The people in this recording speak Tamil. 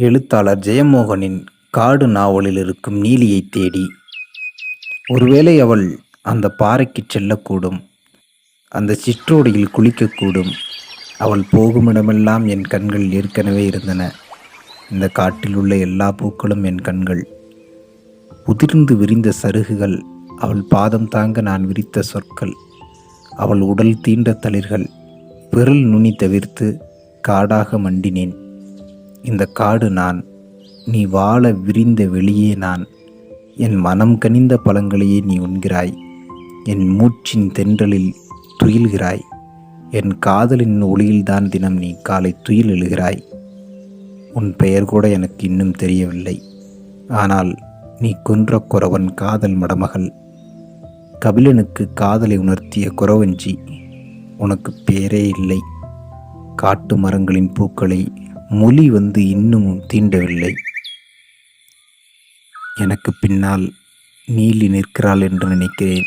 எழுத்தாளர் ஜெயமோகனின் காடு நாவலில் இருக்கும் நீலியைத் தேடி. ஒருவேளை அவள் அந்த பாறைக்குச் செல்லக்கூடும் அந்த சிற்றோடையில் குளிக்கக்கூடும் அவள் போகுமிடமெல்லாம் என் கண்கள் ஏற்கனவே இருந்தன. இந்த காட்டில் உள்ள எல்லா பூக்களும் என் கண்கள். உதிர்ந்து விரிந்த சருகுகள் அவள் பாதம் தாங்க நான் விரித்த சொற்கள் அவள் உடல் தீண்ட தளிர்கள் பிறல் நுனி தவிர்த்து காடாக மண்டினேன். இந்த காடு நான். நீ வாழ விரிந்த வெளியே நான். என் மனம் கனிந்த பழங்களையே நீ உண்கிறாய். என் மூச்சின் தென்றலில் துயில்கிறாய். என் காதலின் ஒளியில்தான் தினம் நீ காலை துயில் எழுகிறாய். உன் பெயர் கூட எனக்கு இன்னும் தெரியவில்லை. ஆனால் நீ கொன்ற குறவன் காதல் மடமகள். கபிலனுக்கு காதலை உணர்த்திய குறவஞ்சி உனக்கு பேரே இல்லை. காட்டு மரங்களின் பூக்களை மொழி வந்து இன்னும் தீண்டவில்லை. எனக்கு பின்னால் நீலி நிற்கிறாள் என்று நினைக்கிறேன்.